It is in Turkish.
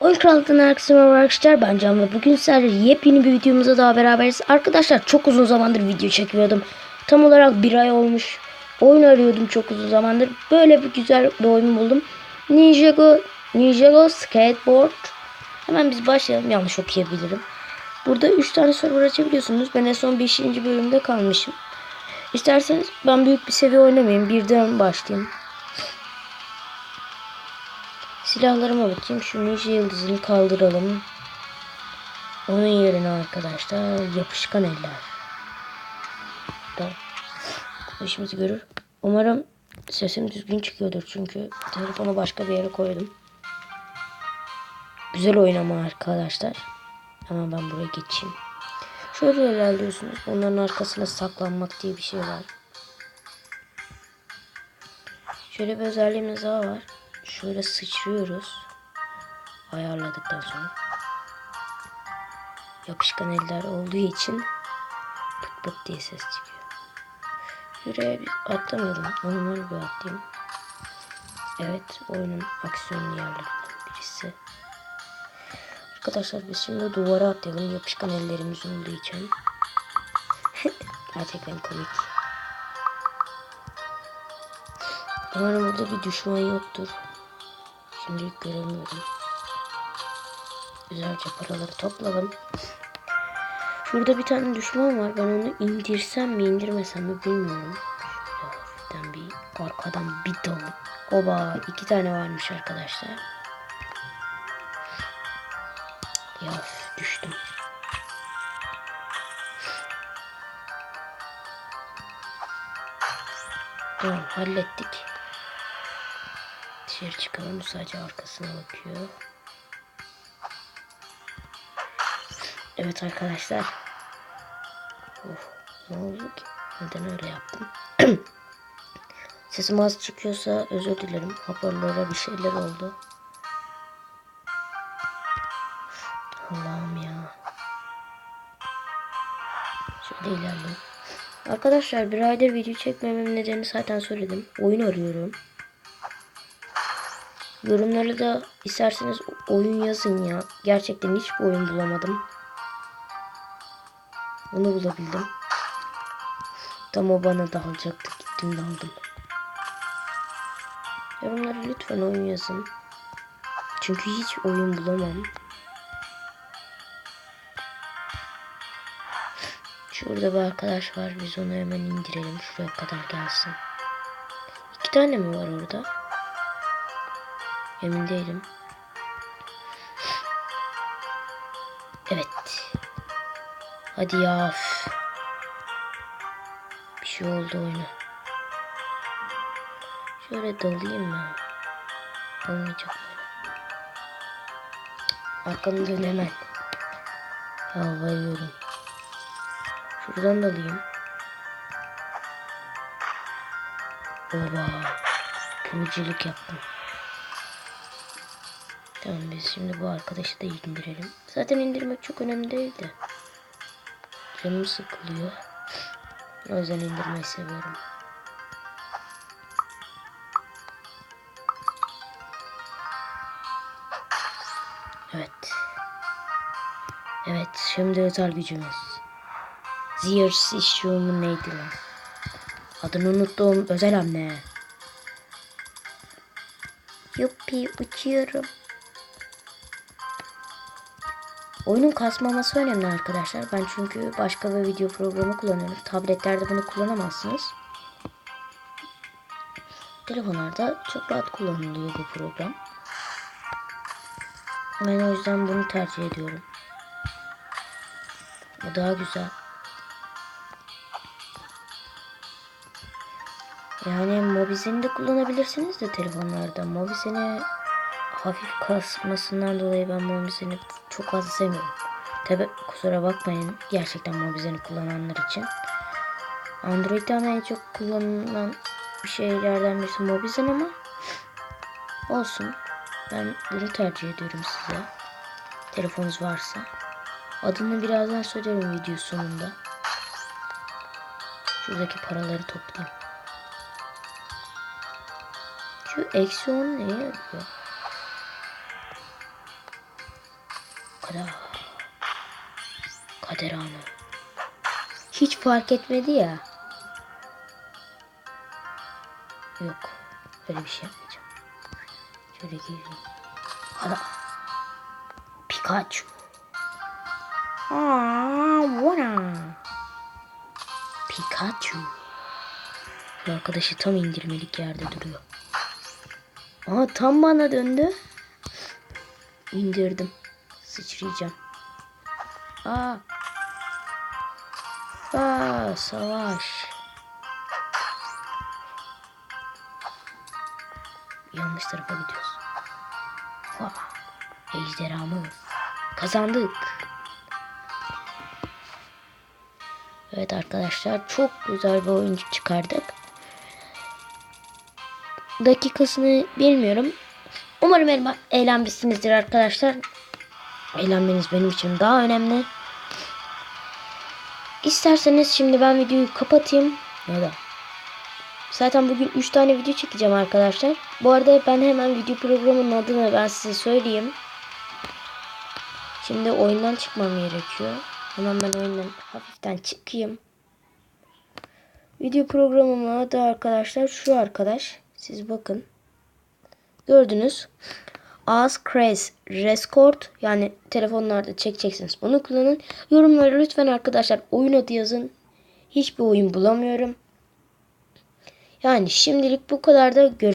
Oyun Krallık'tan herkese merhaba arkadaşlar ben Can ve bugün sizlerle yepyeni bir videomuzda daha beraberiz. Arkadaşlar çok uzun zamandır video çekmiyordum. Tam olarak bir ay olmuş. Oyun arıyordum çok uzun zamandır. Böyle bir güzel bir oyun buldum. Ninjago, Ninjago Skateboard. Hemen biz başlayalım. Yanlış okuyabilirim. Burada 3 tane server açabiliyorsunuz. Ben en son 5. bölümde kalmışım. İsterseniz ben büyük bir seviye oynamayayım. Birden başlayayım. Silahlarıma bakayım. Şu ninja yıldızını kaldıralım. Onun yerine arkadaşlar yapışkan eller. Da işimizi görür. Umarım sesim düzgün çıkıyordur çünkü telefonu başka bir yere koydum. Güzel oynama arkadaşlar. Hemen ben buraya geçeyim. Şöyle ilerliyorsunuz. Onların arkasına saklanmak diye bir şey var. Şöyle bir özelliğimiz daha var. Şöyle sıçrıyoruz. Ayarladıktan sonra. Yapışkan eller olduğu için pıt pıt diye ses çıkıyor. Şuraya bir atlamıyorum. Normal bir atlayayım. Evet oyunun aksiyonlu yerlerinden birisi. Arkadaşlar biz şimdi duvara atlayalım. Yapışkan ellerimiz olduğu için. Gerçekten komik. Umarım burada bir düşman yoktur. Şimdilik göremiyorum. Güzelce paraları topladım. Şurada bir tane düşman var. Ben onu indirsem mi indirmesem mi bilmiyorum. Hafiften bir arkadan bir dal. Oba iki tane varmış arkadaşlar. Ya düştüm. Tamam hallettik. Dışarı çıkalım. Sadece arkasına bakıyor. Evet arkadaşlar. Of, ne oldu ki? Neden öyle yaptım? Sesim az çıkıyorsa özür dilerim. Hoparlöre bir şeyler oldu. Allah'ım ya. Şöyle ilerleyeyim. Arkadaşlar bir aydır video çekmememin nedeni zaten söyledim. Oyun arıyorum. Yorumlara da isterseniz oyun yazın ya. Gerçekten hiçbir oyun bulamadım. Onu bulabildim. Tam o bana dalacaktı. Gittim daldım. Yorumlara lütfen oyun yazın. Çünkü hiç oyun bulamam. Şurada bir arkadaş var. Biz onu hemen indirelim. Şuraya kadar gelsin. İki tane mi var orada? Emin değilim. Evet. Hadi ya. üf. Bir şey oldu oyuna. Şöyle dalayım mı? Olmayacak böyle. Arkamı dön hemen. Yalvarıyorum. Şuradan dalayım. Oba. Kılıcılık yaptım. Tamam biz şimdi bu arkadaşı da indirelim. Zaten indirmek çok önemli değil de. Canım sıkılıyor. O yüzden indirmeyi seviyorum. Evet. Evet şimdi özel gücümüz. Zeus işiyomu neydi lan? Adını unuttum. Özel hamle. Yuppi uçuyorum. Oyunun kasmaması önemli arkadaşlar. Ben çünkü başka bir video programı kullanıyorum. Tabletlerde bunu kullanamazsınız. Telefonlarda çok rahat kullanılıyor bu program. Ben o yüzden bunu tercih ediyorum. O daha güzel. Yani Mobizen'i de kullanabilirsiniz de telefonlarda. Mobizen'i hafif kasmasından dolayı ben Mobizen'i çok fazla sevmiyorum. Tabi kusura bakmayın gerçekten Mobizen'i kullananlar için. Android'de ama en çok kullanılan şeylerden birisi Mobizen ama olsun. Ben bunu tercih ediyorum size. Telefonunuz varsa. Adını birazdan söylerim video sonunda. Şuradaki paraları toplayayım. Şu eksi 10 neye yarıyor? O kadar. Kader anı. Hiç fark etmedi ya. Yok. Öyle bir şey yapmayacağım. Şöyle gireyim. Ana. Pikachu. Aa, vana. Pikachu. Bu arkadaşı tam indirmelik yerde duruyor. Aa tam bana döndü. İndirdim. Sıçrayacağım. Aa. Aa savaş. Yanlış tarafa gidiyoruz. Vah. Ejderhamız. Kazandık. Evet arkadaşlar çok güzel bir oyuncu çıkardık. Dakikasını bilmiyorum. Umarım eğlen- eğlenmişsinizdir arkadaşlar. Eğlenmeniz benim için daha önemli. İsterseniz şimdi ben videoyu kapatayım. Ya da Zaten bugün 3 tane video çekeceğim arkadaşlar. Bu arada ben hemen video programının adını ben size söyleyeyim. Şimdi oyundan çıkmam gerekiyor. Hemen ben oyundan hafiften çıkayım. Video programımın adı arkadaşlar şu arkadaş. Siz bakın. Gördünüz. Az Craze Rescord yani telefonlarda çekeceksiniz. Bunu kullanın. Yorumlara lütfen arkadaşlar oyun adı yazın. Hiçbir oyun bulamıyorum. Yani şimdilik bu kadar da gör